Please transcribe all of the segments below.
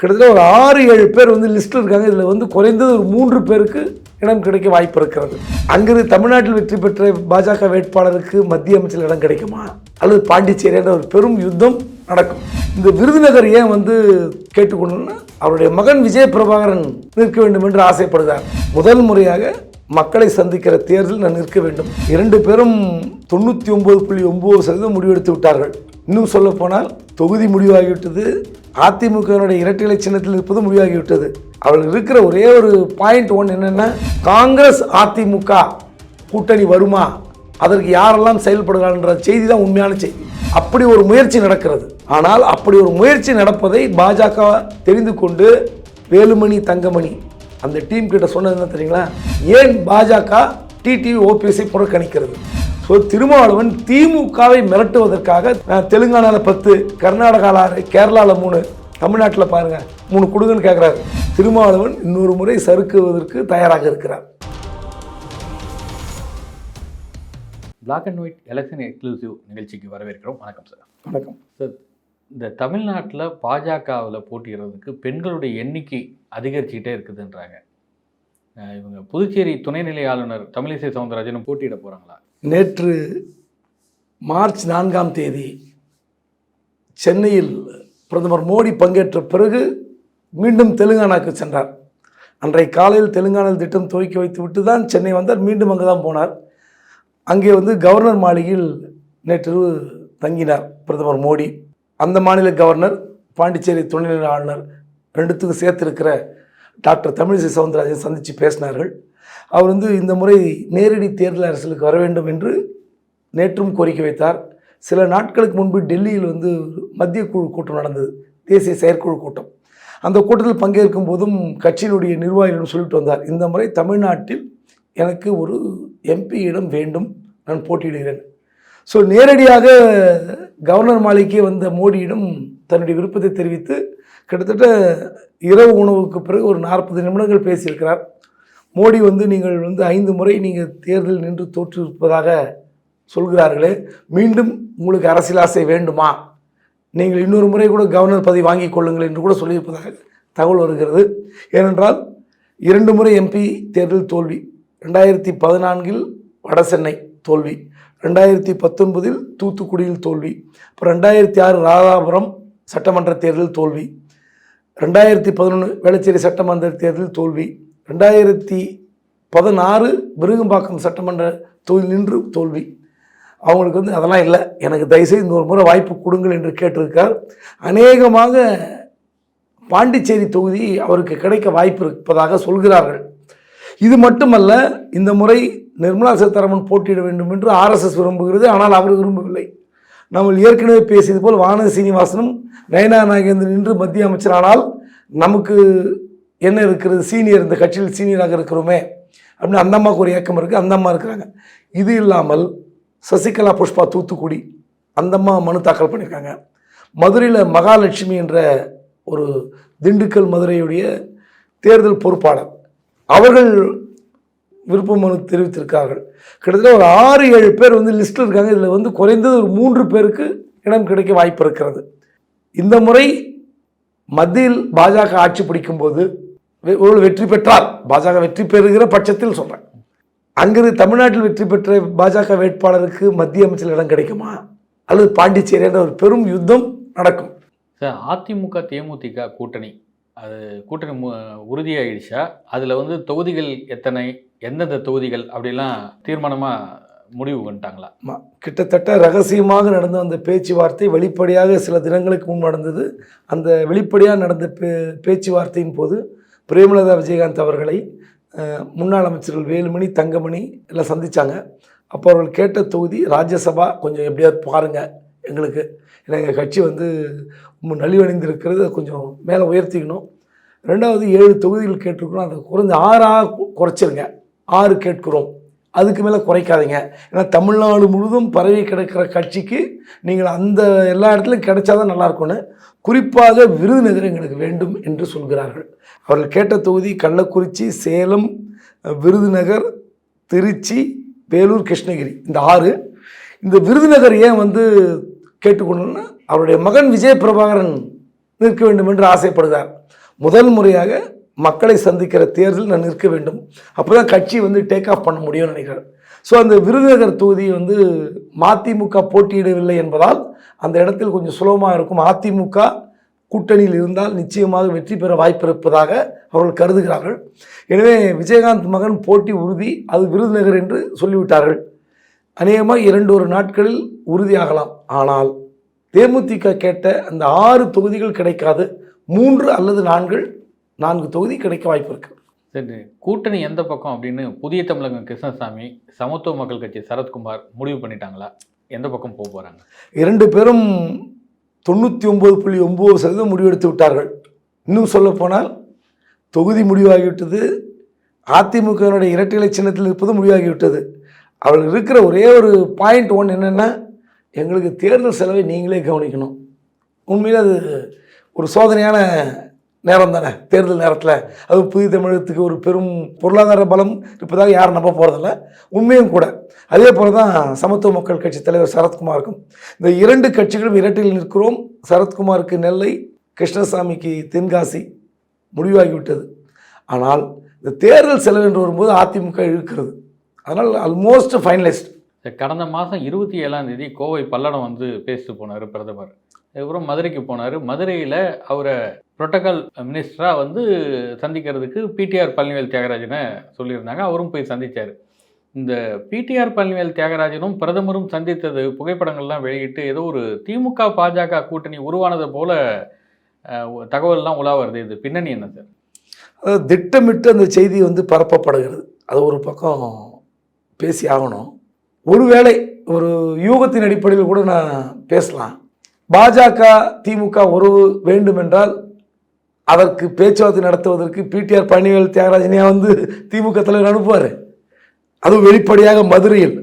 கிட்டத்தட்ட ஒரு ஆறு ஏழு பேர் வந்து லிஸ்ட்டில் இருக்காங்க. இதில் வந்து குறைந்தது ஒரு மூன்று பேருக்கு இடம் கிடைக்க வாய்ப்பு இருக்கிறது. அங்கிருந்து தமிழ்நாட்டில் வெற்றி பெற்ற பாஜக வேட்பாளருக்கு மத்திய அமைச்சர் இடம் கிடைக்குமா? அல்லது பாண்டிச்சேரி என்ற ஒரு பெரும் யுத்தம் நடக்கும். இந்த விருதுநகர் ஏன் வந்து கேட்டுக்கொள்ளணும்னா அவருடைய மகன் விஜய பிரபாகரன் நிற்க வேண்டும் என்று ஆசைப்படுகிறார். முதல் முறையாக மக்களை சந்திக்கிற தேர்தல் நான் நிற்க வேண்டும். இரண்டு பேரும் தொண்ணூற்றி ஒன்பது புள்ளி ஒன்பது சதவீதம் முடிவெடுத்து விட்டார்கள். இன்னும் சொல்ல போனால் தொகுதி முடிவாகிவிட்டது. அதிமுகவினுடைய இரட்டை சின்னத்தில் இருப்பது முடிவாகிவிட்டது. அவர்கள் இருக்கிற ஒரே ஒரு பாயிண்ட் ஒன் என்னென்னா காங்கிரஸ் அதிமுக கூட்டணி வருமா? அதற்கு யாரெல்லாம் செயல்படுகிறான்ற செய்தி தான் உண்மையான செய்தி. அப்படி ஒரு முயற்சி நடக்கிறது. ஆனால் அப்படி ஒரு முயற்சி நடப்பதை பாஜக தெரிந்து கொண்டு வேலுமணி தங்கமணி அந்த டீம் கிட்ட சொன்னது என்ன தெரியுங்களா? ஏன் பாஜக டிடிவி ஓபிஎஸ்ஐ புறக்கணிக்கிறது? ஸோ திருமாவளவன் திமுகவை மிரட்டுவதற்காக தெலுங்கானாவில் பத்து கர்நாடகாவில் ஆறு கேரளாவில் மூணு தமிழ்நாட்டில் பாருங்க மூணு கொடுங்கன்னு கேட்குறாரு திருமாவளவன் இன்னொரு முறை சறுக்குவதற்கு தயாராக இருக்கிறார். Black and white election exclusive நிகழ்ச்சிக்கு வரவேற்கிறோம். வணக்கம் சார் வணக்கம். சார் இந்த தமிழ்நாட்டில் பாஜகவில் போட்டியிடுறதுக்கு பெண்களுடைய எண்ணிக்கை அதிகரிச்சுக்கிட்டே இருக்குதுன்றாங்க. இவங்க புதுச்சேரி துணைநிலை ஆளுநர் தமிழிசை சவுந்தரராஜனும் போட்டியிட போகிறாங்களா நேற்று மார்ச் நான்காம் தேதி சென்னையில் பிரதமர் மோடி பங்கேற்ற பிறகு மீண்டும் தெலுங்கானாக்கு சென்றார். அன்றைய காலையில் தெலுங்கானாவில் திட்டம் துவக்கி வைத்து விட்டு தான் சென்னை வந்தார். மீண்டும் அங்கே தான் போனார். அங்கே வந்து கவர்னர் மாளிகையில் நேற்று தங்கினார் பிரதமர் மோடி. அந்த மாநில கவர்னர் பாண்டிச்சேரி துணைநிலை ஆளுநர் ரெண்டுத்துக்கும் சேர்த்திருக்கிற டாக்டர் தமிழிசை சவுந்தரராஜன் சந்தித்து பேசினார்கள். அவர் வந்து இந்த முறை நேரடி தேர்தல் அரசியலுக்கு வர வேண்டும் என்று நேற்றும் கோரிக்கை வைத்தார். சில நாட்களுக்கு முன்பு டெல்லியில் வந்து மத்திய குழு கூட்டம் நடந்தது. தேசிய செயற்குழு கூட்டம். அந்த கூட்டத்தில் பங்கேற்கும் போதும் கட்சியினுடைய நிர்வாகிகளிடம் சொல்லிட்டு வந்தார். இந்த முறை தமிழ்நாட்டில் எனக்கு ஒரு எம்பி இடம் வேண்டும். நான் போட்டியிடுகிறேன். ஸோ நேரடியாக கவர்னர் மாளிகை வந்த மோடியிடம் தன்னுடைய விருப்பத்தை தெரிவித்து கிட்டத்தட்ட இரவு உணவுக்கு பிறகு ஒரு நாற்பது நிமிடங்கள் பேசியிருக்கிறார். மோடி வந்து நீங்கள் வந்து ஐந்து முறை நீங்கள் தேர்தல் நின்று தோற்றிருப்பதாக சொல்கிறார்களே மீண்டும் உங்களுக்கு அரசியல் ஆசை வேண்டுமா? நீங்கள் இன்னொரு முறை கூட கவர்னர் பதவி வாங்கிக் கொள்ளுங்கள் என்று கூட சொல்லியிருப்பதாக தகவல் வருகிறது. ஏனென்றால் இரண்டு முறை எம்பி தேர்தல் தோல்வி ரெண்டாயிரத்தி பதினான்கில் வடசென்னை தோல்வி ரெண்டாயிரத்தி பத்தொன்பதில் தூத்துக்குடியில் தோல்வி அப்புறம் ரெண்டாயிரத்தி ஆறு ராதாபுரம் சட்டமன்ற தேர்தல் தோல்வி ரெண்டாயிரத்தி பதினொன்று வேளச்சேரி சட்டமன்ற தேர்தல் தோல்வி ரெண்டாயிரத்தி பதினாறு விருகம்பாக்கம் சட்டமன்ற தொகுதி நின்று தோல்வி. அவங்களுக்கு வந்து அதெல்லாம் இல்லை. எனக்கு தயவுசெய்து இந்த ஒரு முறை வாய்ப்பு கொடுங்கள் என்று கேட்டிருக்கார். அநேகமாக பாண்டிச்சேரி தொகுதி அவருக்கு கிடைக்க வாய்ப்பு இருப்பதாக சொல்கிறார்கள். இது மட்டுமல்ல இந்த முறை நிர்மலா சீதாராமன் போட்டியிட வேண்டும் என்று ஆர்எஸ்எஸ் விரும்புகிறது. ஆனால் அவர் விரும்பவில்லை. நம்ம ஏற்கனவே பேசியது போல் வானதி சீனிவாசனும் நயனா நாகேந்திரன் என்று மத்திய அமைச்சரானால் நமக்கு என்ன இருக்கிறது? சீனியர் இந்த கட்சியில் சீனியராக இருக்கிறோமே. அப்படின்னு அந்த அம்மாவுக்கு ஒரு ஏக்கம் இருக்குது அந்த அம்மா இருக்கிறாங்க. இது இல்லாமல் சசிகலா புஷ்பா தூத்துக்குடி அந்த அம்மா மனு தாக்கல் பண்ணியிருக்காங்க. மதுரையில் மகாலட்சுமி என்ற ஒரு திண்டுக்கல் மதுரையுடைய தேர்தல் பொறுப்பாளர். அவர்கள் விருப்ப மனு தெரிவித்திருக்கார்கள் கிட்டத்தட்ட ஒரு ஆறு ஏழு பேர் வந்து லிஸ்ட்டில் இருக்காங்க. இதில் வந்து குறைந்தது ஒரு மூன்று பேருக்கு இடம் கிடைக்க வாய்ப்பு இருக்கிறது. இந்த முறை மத்தியில் பாஜக ஆட்சி பிடிக்கும்போது வெ- ஒரு வெற்றி பெற்றால் பாஜக வெற்றி பெறுகிற பட்சத்தில் சொல்கிறேன் அங்கிருந்து தமிழ்நாட்டில் வெற்றி பெற்ற பாஜக வேட்பாளருக்கு மத்திய அமைச்சர் இடம் கிடைக்குமா? அல்லது பாண்டிச்சேரி என்ற ஒரு பெரும் யுத்தம் நடக்கும். சார் அதிமுக தேமுதிக கூட்டணி அது கூட்டணி மு அதில் வந்து தொகுதிகள் எத்தனை எந்தெந்த தொகுதிகள் அப்படிலாம் தீர்மானமாக முடிவு பண்ணிட்டாங்களா? கிட்டத்தட்ட ரகசியமாக நடந்த அந்த பேச்சுவார்த்தை வெளிப்படையாக சில தினங்களுக்கு முன் நடந்தது. அந்த வெளிப்படையாக நடந்த பே பேச்சுவார்த்தையின் போது பிரேமலதா விஜயகாந்த் அவர்களை முன்னாள் அமைச்சர்கள் வேலுமணி தங்கமணி எல்லாம் சந்தித்தாங்க அப்போ அவர்கள் கேட்ட தொகுதி ராஜ்யசபா கொஞ்சம் எப்படியாவது பாருங்கள் எங்களுக்கு. ஏன்னா எங்கள் கட்சி வந்து ரொம்ப நலிவடைந்திருக்கிறது கொஞ்சம் மேலே உயர்த்திக்கணும். ரெண்டாவது ஏழு தொகுதிகள் கேட்டிருக்கிறோம் அதை குறைஞ்ச ஆறாக குறைச்சிருங்க. ஆறு கேட்கிறோம். அதுக்கு மேலே குறைக்காதீங்க. ஏன்னா தமிழ்நாடு முழுதும் பரவி கிடக்கிற கட்சிக்கு நீங்கள் அந்த எல்லா இடத்துலையும் கிடைச்சாதான் நல்லா இருக்கும்னு குறிப்பாக விருதுநகர் எங்களுக்கு வேண்டும் என்று சொல்கிறார்கள். அவர்கள் கேட்ட தொகுதி கள்ளக்குறிச்சி சேலம் விருதுநகர் திருச்சி வேலூர் கிருஷ்ணகிரி இந்த ஆறு. இந்த விருதுநகர் ஏன் வந்து கேட்டுக்கொள்ளணும்னா அவருடைய மகன் விஜய பிரபாகரன் நிற்க வேண்டும் என்று ஆசைப்படுகிறார். முதல் முறையாக மக்களை சந்திக்கிற தேர்தல் நான் நிற்க வேண்டும். அப்போ தான் கட்சி வந்து டேக் ஆஃப் பண்ண முடியும்னு நினைக்கிறேன். ஸோ அந்த விருதுநகர் தொகுதி வந்து மதிமுக போட்டியிடவில்லை என்பதால் அந்த இடத்தில் கொஞ்சம் சுலபமாக இருக்கும். அதிமுக கூட்டணியில் இருந்தால் நிச்சயமாக வெற்றி பெற வாய்ப்பு இருப்பதாக அவர்கள் கருதுகிறார்கள். எனவே விஜயகாந்த் மகன் போட்டி உறுதி அது விருதுநகர் என்று சொல்லிவிட்டார்கள். அநேகமாக இரண்டு ஒரு நாட்களில் உறுதியாகலாம் ஆனால் தேமுதிக கேட்ட அந்த ஆறு தொகுதிகள் கிடைக்காது. மூன்று அல்லது நான்கு நான்கு தொகுதி கிடைக்க வாய்ப்பு இருக்கு. சரி கூட்டணி எந்த பக்கம் அப்படின்னு புதிய தமிழகம் கிருஷ்ணசாமி சமத்துவ மக்கள் கட்சி சரத்குமார் முடிவு பண்ணிட்டாங்களா? எந்த பக்கம் போக போகிறாங்க இரண்டு பேரும் தொண்ணூற்றி ஒம்பது புள்ளி ஒம்பது சதவீதம் முடிவெடுத்து விட்டார்கள். இன்னும் சொல்லப்போனால் தொகுதி முடிவாகிவிட்டது. அதிமுகவினுடைய இரட்டை சின்னத்தில் இருப்பது முடிவாகிவிட்டது. அவர்கள் இருக்கிற ஒரே ஒரு பாயிண்ட் ஒன் என்னென்னா எங்களுக்கு தேர்தல் செலவை நீங்களே கவனிக்கணும். உண்மையில் அது ஒரு சோதனையான நேரம் தானே? தேர்தல் நேரத்தில். அது புதிய தமிழகத்துக்கு ஒரு பெரும் பொருளாதார பலம் இருப்பதாக யாரும் நம்ப போகிறதில்ல உண்மையும் கூட. அதே போல தான் சமத்துவ மக்கள் கட்சி தலைவர் சரத்குமாருக்கும். இந்த இரண்டு கட்சிகளும் இரட்டையில் நிற்கிறோம். சரத்குமாருக்கு நெல்லை கிருஷ்ணசாமிக்கு தென்காசி முடிவாகிவிட்டது. ஆனால் இந்த தேர்தல் செலவு என்று வரும்போது அதிமுக இழுக்கிறது. அதனால் ஆல்மோஸ்ட் ஃபைனலைஸ்ட் கடந்த மாதம் இருபத்தி ஏழாம் தேதி கோவை பல்லடம் வந்து பேசிட்டு போனார் பிரதமர். அதுக்கப்புறம் மதுரைக்கு போனார். மதுரையில் அவரை புரோட்டோக்கால் மினிஸ்டராக வந்து சந்திக்கிறதுக்கு பிடிஆர் பழனிவேல் தியாகராஜனை சொல்லியிருந்தாங்க. அவரும் போய் சந்திச்சார். இந்த பிடிஆர் பழனிவேல் தியாகராஜனும் பிரதமரும் சந்தித்தது புகைப்படங்கள்லாம் வெளியிட்டு ஏதோ ஒரு திமுக பாஜக கூட்டணி உருவானது போல தகவல்லாம் உலா வருது. இது பின்னணி என்ன சார்? அதாவது திட்டமிட்டு அந்த செய்தி வந்து பரப்பப்படுகிறது. அது ஒரு பக்கம் பேசி ஆகணும். ஒருவேளை ஒரு யூகத்தின் அடிப்படையில் கூட நான் பேசலாம். பாஜக திமுக உறவு வேண்டுமென்றால் அதற்கு பேச்சுவார்த்தை நடத்துவதற்கு பிடிஆர் பழனிவேல் தியாகராஜனையா வந்து திமுக தலைவர் அனுப்புவார். அதுவும் வெளிப்படையாக மதுரையில்.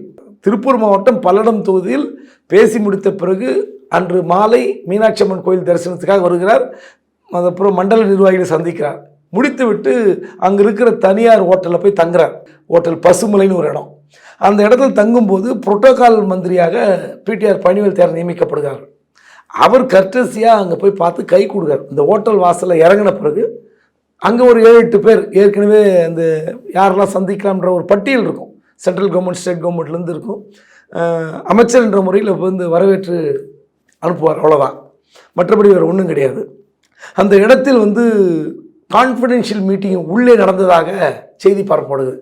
திருப்பூர் மாவட்டம் பல்லடம் தொகுதியில் பேசி முடித்த பிறகு அன்று மாலை மீனாட்சி அம்மன் கோயில் தரிசனத்துக்காக வருகிறார். அதுக்கப்புறம் மண்டல நிர்வாகிகளை சந்திக்கிறார். முடித்துவிட்டு அங்கே இருக்கிற தனியார் ஹோட்டலில் போய் தங்குறார். ஹோட்டல் பசுமலைன்னு ஒரு இடம். அந்த இடத்துல தங்கும்போது புரோட்டோகால் மந்திரியாக பிடிஆர் பணிவேல் தேர் நியமிக்கப்படுகிறார். அவர் கர்டசியாக அங்கே போய் பார்த்து கை கொடுக்கார் இந்த ஹோட்டல் வாசலில் இறங்கின பிறகு அங்கே ஒரு ஏழு எட்டு பேர் ஏற்கனவே அந்த யாரெல்லாம் சந்திக்கலாம்ன்ற ஒரு பட்டியல் இருக்கும். சென்ட்ரல் கவர்மெண்ட் ஸ்டேட் கவர்மெண்ட்லேருந்து இருக்கும். அமைச்சர்ன்ற அமைச்சர் என்ற முறையில் வந்து வரவேற்று அனுப்புவார் அவ்வளோதான் மற்றபடி வேறு ஒன்றும் கிடையாது. அந்த இடத்தில் வந்து கான்ஃபிடென்ஷியல் மீட்டிங் உள்ளே நடந்ததாக செய்தி பரப்பப்படுது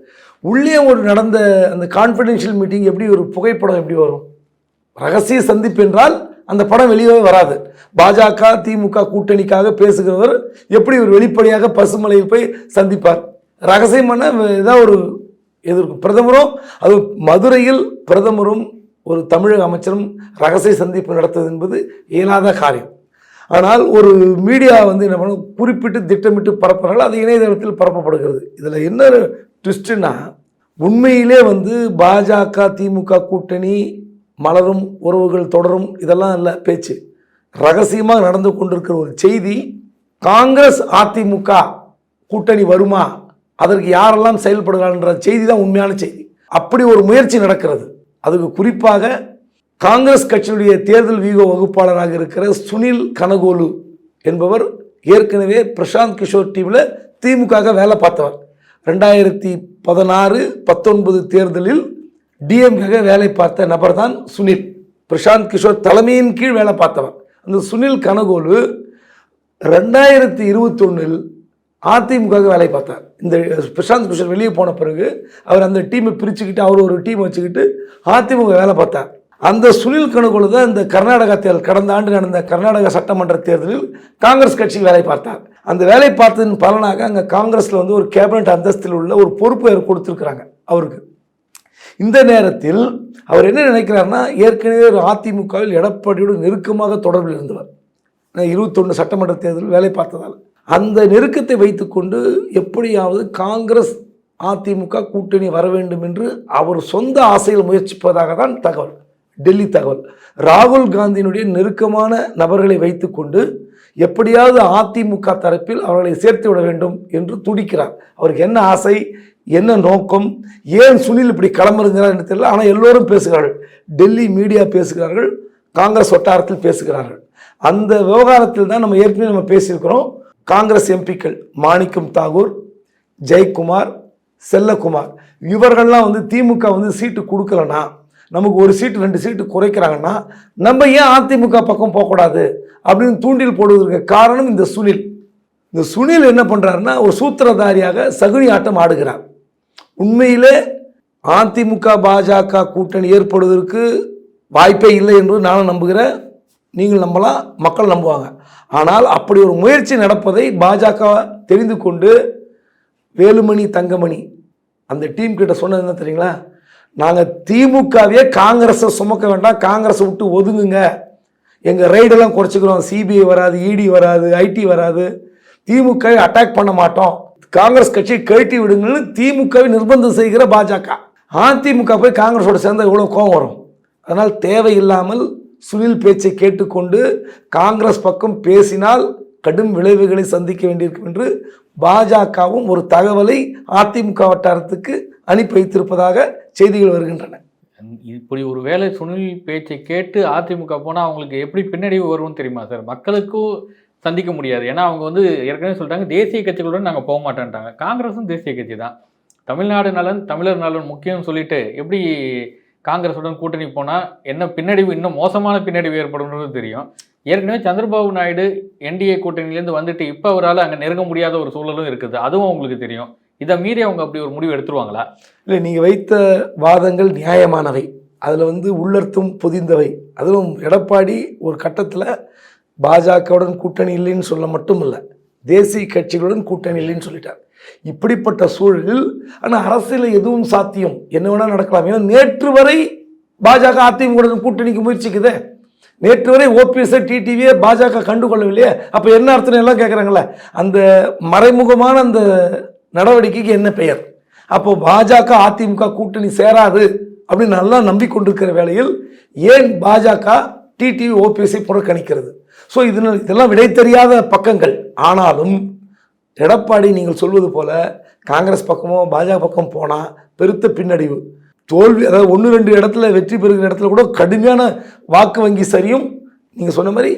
உள்ளே ஒரு நடந்த அந்த கான்ஃபிடென்ஷியல் மீட்டிங் எப்படி ஒரு புகைப்படம் எப்படி வரும்? ரகசிய சந்திப்பு என்றால் அந்த படம் வெளியவே வராது. பாஜக திமுக கூட்டணிக்காக பேசுகிறவர் எப்படி ஒரு வெளிப்படையாக பசுமலையில் போய் சந்திப்பார்? ரகசியமான இதாக ஒரு எதிர்க்கும் பிரதமரும் அது மதுரையில் பிரதமரும் ஒரு தமிழக அமைச்சரும் ரகசிய சந்திப்பு நடத்துவது என்பது இயலாத காரியம். ஆனால் ஒரு மீடியா வந்து என்ன பண்ணும் குறிப்பிட்டு திட்டமிட்டு பரப்புறாங்க அது இணையதளத்தில் பரப்பப்படுகிறது. இதில் என்ன ட்விஸ்ட்டுன்னா உண்மையிலே வந்து பாஜக திமுக கூட்டணி மலரும் உறவுகள் தொடரும் இதெல்லாம் இல்லை பேச்சு. ரகசியமாக நடந்து கொண்டிருக்கிற ஒரு செய்தி காங்கிரஸ் அதிமுக கூட்டணி வருமா? அதற்கு யாரெல்லாம் செயல்படுகிறான்ற செய்தி தான் உண்மையான செய்தி. அப்படி ஒரு முயற்சி நடக்கிறது. அதுக்கு குறிப்பாக காங்கிரஸ் கட்சியினுடைய தேர்தல் வியூக வகுப்பாளராக இருக்கிற சுனில் கனகோலு என்பவர் ஏற்கனவே பிரசாந்த் கிஷோர் டீமில் திமுக வேலை பார்த்தவர். ரெண்டாயிரத்தி பதினாறு பத்தொன்பது தேர்தலில் டிஎம்காக வேலை பார்த்த நபர் தான் சுனில். பிரசாந்த் கிஷோர் தலைமையின் கீழ் வேலை பார்த்தவர். அந்த சுனில் கனகோலு ரெண்டாயிரத்தி இருபத்தொன்னில் அதிமுக வேலை பார்த்தார். இந்த பிரசாந்த் கிஷோர் வெளியே போன பிறகு அவர் அந்த டீமை பிரிச்சுக்கிட்டு அவர் ஒரு டீம் வச்சுக்கிட்டு அதிமுக வேலை பார்த்தார். அந்த சுனில் கனகோலு தான் இந்த கர்நாடகா தேர்தல் கடந்த ஆண்டு நடந்த கர்நாடக சட்டமன்ற தேர்தலில் காங்கிரஸ் கட்சிக்கு வேலை பார்த்தார். அந்த வேலை பார்த்ததன் பலனாக அங்கே காங்கிரஸில் வந்து ஒரு கேபினட் அந்தஸ்தில் உள்ள ஒரு பொறுப்பு கொடுத்துருக்குறாங்க அவருக்கு. இந்த நேரத்தில் அவர் என்ன நினைக்கிறாருன்னா ஏற்கனவே ஒரு அதிமுகவில் எடப்பாடியோடு நெருக்கமாக தொடர்பில் இருந்தவர். இருபத்தொன்று சட்டமன்ற தேர்தலில் வேலை பார்த்ததால். அந்த நெருக்கத்தை வைத்துக்கொண்டு எப்படியாவது காங்கிரஸ் அதிமுக கூட்டணி வர வேண்டும் என்று அவர் சொந்த ஆசையில் முயற்சிப்பதாக தான் தகவல். டெல்லி தகவல். ராகுல் காந்தியினுடைய நெருக்கமான நபர்களை வைத்துக்கொண்டு எப்படியாவது அதிமுக தரப்பில் அவர்களை சேர்த்து விட வேண்டும் என்று துடிக்கிறார். அவருக்கு என்ன ஆசை? என்ன நோக்கம்? ஏன் சுனில் இப்படி கிளம்புறதுங்கிறார் எனக்கு தெரியல. ஆனால் எல்லோரும் பேசுகிறார்கள். டெல்லி மீடியா பேசுகிறார்கள். காங்கிரஸ் வட்டாரத்தில் பேசுகிறார்கள். அந்த விவகாரத்தில் தான் நம்ம ஏற்கனவே நம்ம பேசியிருக்கிறோம். காங்கிரஸ் எம்பிக்கள் மாணிக்கம் தாகூர் ஜெயக்குமார் செல்லக்குமார் இவர்கள்லாம் வந்து திமுக வந்து சீட்டு கொடுக்கலனா நமக்கு ஒரு சீட்டு ரெண்டு சீட்டு குறைக்கிறாங்கன்னா நம்ம ஏன் அதிமுக பக்கம் போகக்கூடாது அப்படின்னு தூண்டில் போடுவதற்கு காரணம் இந்த சுனில். இந்த சுனில் என்ன பண்ணுறாருன்னா ஒரு சூத்திரதாரியாக சகுனி ஆட்டம் ஆடுகிறார். உண்மையிலே அதிமுக பாஜக கூட்டணி ஏற்படுவதற்கு வாய்ப்பே இல்லை என்று நானும் நம்புகிறேன் நீங்கள் நம்பலாம் மக்கள் நம்புவாங்க. ஆனால் அப்படி ஒரு முயற்சி நடப்பதை பாஜக தெரிந்து கொண்டு வேலுமணி தங்கமணி அந்த டீம் கிட்ட சொன்னது என்ன தெரியுங்களா? நாங்கள் திமுகவே காங்கிரஸை சுமக்க வேண்டாம் காங்கிரஸை விட்டு ஒதுங்குங்க. எங்கள் ரைடெல்லாம் குறைச்சிக்கிறோம். சிபிஐ வராது இடி வராது ஐடி வராது. திமுக அட்டாக் பண்ண மாட்டோம். காங்கிரஸ் கட்சியை கழட்டி விடுங்கன்னு திமுகவை நிர்பந்தம் செய்கிற பாஜக. அதிமுக போய் காங்கிரஸோட சேர்ந்தால் இவ்வளோ கோபம் வரும்? அதனால் தேவையில்லாமல் சுனில் பேச்சை கேட்டுக்கொண்டு காங்கிரஸ் பக்கம் பேசினால் கடும் விளைவுகளை சந்திக்க வேண்டியிருக்கும் என்று பாஜகவும் ஒரு தகவலை அதிமுக வட்டாரத்துக்கு அனுப்பி வைத்திருப்பதாக செய்திகள் வருகின்றன. இப்படி ஒரு வேளை சுனில் பேச்சை கேட்டு அதிமுக போனால் அவங்களுக்கு எப்படி பின்னடைவு வரும்னு தெரியுமா சார்? மக்களுக்கும் சந்திக்க முடியாது. ஏன்னா அவங்க வந்து ஏற்கனவே சொல்லிட்டாங்க தேசிய கட்சிகளுடன் நாங்கள் போக மாட்டேன்ட்டாங்க. காங்கிரஸும் தேசிய கட்சி தான். தமிழ்நாடு நலன் தமிழர் நலன் முக்கியம்னு சொல்லிட்டு எப்படி காங்கிரஸுடன் கூட்டணி போனால் என்ன பின்னடைவு இன்னும் மோசமான பின்னடைவு ஏற்படும்ன்றது தெரியும். ஏற்கனவே சந்திரபாபு நாயுடு என்டிஏ கூட்டணியிலேருந்து வந்துட்டு இப்போ அவரால் அங்கே நெருங்க முடியாத ஒரு சூழலும் இருக்குது. அதுவும் அவங்களுக்கு தெரியும். இதை மீறி அவங்க அப்படி ஒரு முடிவு எடுத்துருவாங்களா? இல்லை நீங்கள் வைத்த வாதங்கள் நியாயமானவை. அதில் வந்து உள்ளர்த்தும் பொதிந்தவை. அதுவும் எடப்பாடி ஒரு கட்டத்தில் பாஜகவுடன் கூட்டணி இல்லைன்னு சொல்ல மட்டும் இல்லை தேசிய கட்சிகளுடன் கூட்டணி இல்லைன்னு சொல்லிட்டார். இப்படிப்பட்ட சூழலில் ஆனால் அரசியலில் எதுவும் சாத்தியம்? என்ன வேணால் நடக்கலாம். ஏன்னா நேற்று வரை பாஜக அதிமுகவுடன் கூட்டணிக்கு முயற்சிக்குதே. நேற்று வரை ஓபிஎஸ் டிடிவியே பாஜக கண்டுகொள்ளவில்லையே. அப்போ என்ன அர்த்தம் எல்லாம் கேட்குறாங்களே அந்த மறைமுகமான அந்த நடவடிக்கைக்கு என்ன பெயர்? அப்போ பாஜக அதிமுக கூட்டணி சேராது அப்படின்னு நல்லா நம்பிக்கொண்டிருக்கிற வேளையில் ஏன் பாஜக டிடிவி ஓபிஎஸ்ஐ புறக்கணிக்கிறது? ஸோ இது இதெல்லாம் விடை தெரியாத பக்கங்கள். ஆனாலும் எடப்பாடி நீங்கள் சொல்வது போல காங்கிரஸ் பக்கமோ பாஜக பக்கம் போனால் பெருத்த பின்னடைவு. தோல்வி அதாவது ஒன்று ரெண்டு இடத்துல வெற்றி பெறுகிற இடத்துல கூட கடுமையான வாக்கு வங்கி சரியும் நீங்கள் சொன்ன மாதிரி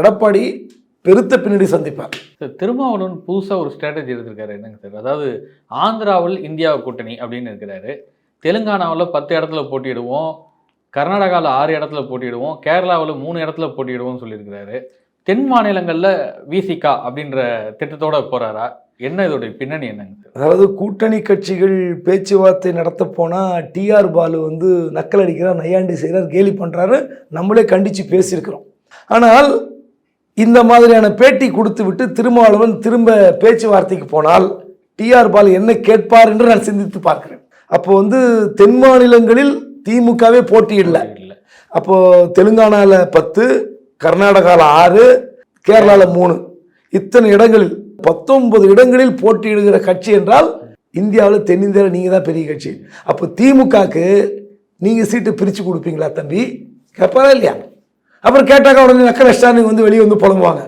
எடப்பாடி பெருத்த பின்னடி சந்திப்பார். சார் திருமாவளவன் புதுசாக ஒரு ஸ்ட்ராட்டஜி எடுத்திருக்காரு. என்னங்க சார்? அதாவது ஆந்திராவில் இந்தியா கூட்டணி அப்படின்னு இருக்கிறாரு. தெலுங்கானாவில் பத்து இடத்துல போட்டியிடுவோம். கர்நாடகாவில் ஆறு இடத்துல போட்டியிடுவோம் கேரளாவில் மூணு இடத்துல போட்டியிடுவோம்னு சொல்லியிருக்கிறாரு. தென் மாநிலங்களில் விசிகா அப்படின்ற திட்டத்தோட போகிறாரா என்ன இதோடைய பின்னணி என்னங்க அதாவது கூட்டணி கட்சிகள் பேச்சுவார்த்தை நடத்த போனால் டிஆர் பாலு வந்து நக்கல் அடிக்கிறார் நையாண்டி செய்கிறார் கேலி பண்ணுறாரு நம்மளே கண்டித்து பேசியிருக்கிறோம். ஆனால் இந்த மாதிரியான பேட்டி கொடுத்து விட்டு திருமாவளவன் திரும்ப பேச்சுவார்த்தைக்கு போனால் டிஆர் பால் என்ன கேட்பார் என்று நான் சிந்தித்து பார்க்கிறேன். அப்போ வந்து தென் மாநிலங்களில் திமுகவே போட்டியிடல. இல்லை அப்போ தெலுங்கானாவில் பத்து கர்நாடகாவில் ஆறு கேரளாவில் மூணு. இத்தனை இடங்களில் பத்தொன்பது இடங்களில் போட்டியிடுகிற கட்சி என்றால் இந்தியாவில் தென்னிந்தியாவில் நீங்கள் தான் பெரிய கட்சி. அப்போ திமுகக்கு நீங்கள் சீட்டு பிரித்து கொடுப்பீங்களா தம்பி? கேட்பாரா இல்லையா? அப்புறம் கேட்டாக்கா உடனே நக்கல் ஸ்டாலின் வந்து வெளியே வந்து புலம்புவாங்க.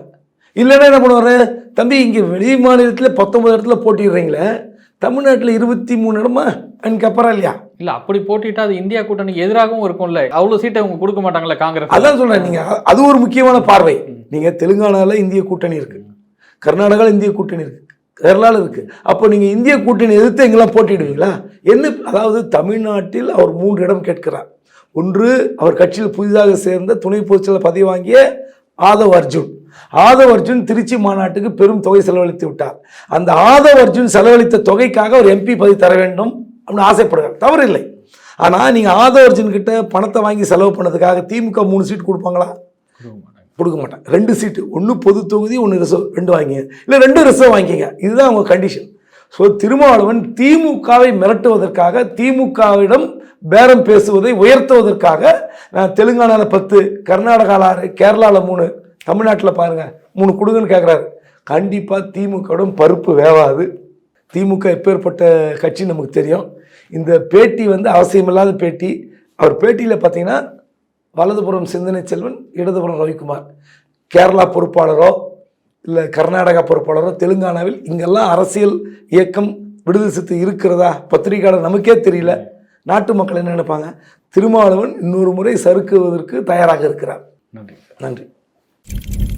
இல்லைன்னா என்ன பண்ணுவார்? தம்பி இங்கே வெளி மாநிலத்தில் பத்தொன்பது இடத்துல போட்டிடுறீங்களே தமிழ்நாட்டில் இருபத்தி மூணு இடமா அப்படின்னு கேட்பாரா இல்லையா? இல்ல அப்படி போட்டிட்டா அது இந்தியா கூட்டணிக்கு எதிராகவும் இருக்கும்ல. அவ்வளவு சீட்டை அவங்க கொடுக்க மாட்டாங்களா காங்கிரஸ். அதான் சொல்றேன் நீங்க. அ- அது ஒரு முக்கியமான பார்வை. நீங்க தெலுங்கானால இந்திய கூட்டணி இருக்கு. கர்நாடகாவில் இந்திய கூட்டணி இருக்கு. கேரளாவில் இருக்கு. அப்போ நீங்க இந்திய கூட்டணி எதிர்த்து எங்கெல்லாம் போட்டிடுவீங்களா என்ன அதாவது தமிழ்நாட்டில் அவர் மூன்று இடம் கேட்கிறார். ஒன்று அவர் கட்சியில் புதிதாக சேர்ந்த துணை பொதுச்செயலர் பதவி வாங்கிய ஆதவ் அர்ஜுன். ஆதவ அர்ஜுன் திருச்சி மாநாட்டுக்கு பெரும் தொகை செலவழித்து விட்டார். அந்த ஆதவ அர்ஜுன் செலவழித்த தொகைக்காக ஒரு எம்பி பதவி தர வேண்டும் அப்படின்னு ஆசைப்படுகிறார் தவறு இல்லை ஆனால் நீங்கள் ஆதவ அர்ஜுன் கிட்ட பணத்தை வாங்கி செலவு பண்ணதுக்காக திமுக மூணு சீட் கொடுப்பாங்களா? கொடுக்க மாட்டாங்க. கொடுக்க மாட்டாங்க ரெண்டு சீட்டு. ஒன்று பொது தொகுதி ஒன்று ரிசர்வ் ரெண்டு வாங்கிங்க. இல்லை ரெண்டு ரிசர்வ் வாங்கிங்க இதுதான் அவங்க கண்டிஷன் ஸோ திருமாவளவன் திமுகவை மிரட்டுவதற்காக திமுகவிடம் பேரம் பேசுவதை உயர்த்துவதற்காக நான் தெலுங்கானாவில் பத்து கர்நாடகாவில் ஆறு கேரளாவில் மூணு தமிழ்நாட்டில் பாருங்கள் மூணு கொடுங்கன்னு கேட்குறாரு கண்டிப்பாக திமுகவுடன் பருப்பு வேவாது. திமுக எப்பேற்பட்ட கட்சி நமக்கு தெரியும். இந்த பேட்டி வந்து அவசியமில்லாத பேட்டி. அவர் பேட்டியில் பார்த்தீங்கன்னா வலதுபுறம் சிந்தனை செல்வன் இடதுபுறம் ரவிக்குமார். கேரளா பொறுப்பாளரோ இல்லை கர்நாடகா பொறுப்பாளரோ தெலுங்கானாவில் இங்கெல்லாம் அரசியல் இயக்கம் விடுதலை சித்து இருக்கிறதா? பத்திரிகையாளர் நமக்கே தெரியல. நாட்டு மக்கள் என்ன நினைப்பாங்க? திருமாவளவன் இன்னொரு முறை சறுக்குவதற்கு தயாராக இருக்கிறார். நன்றி. நன்றி. வணக்கம்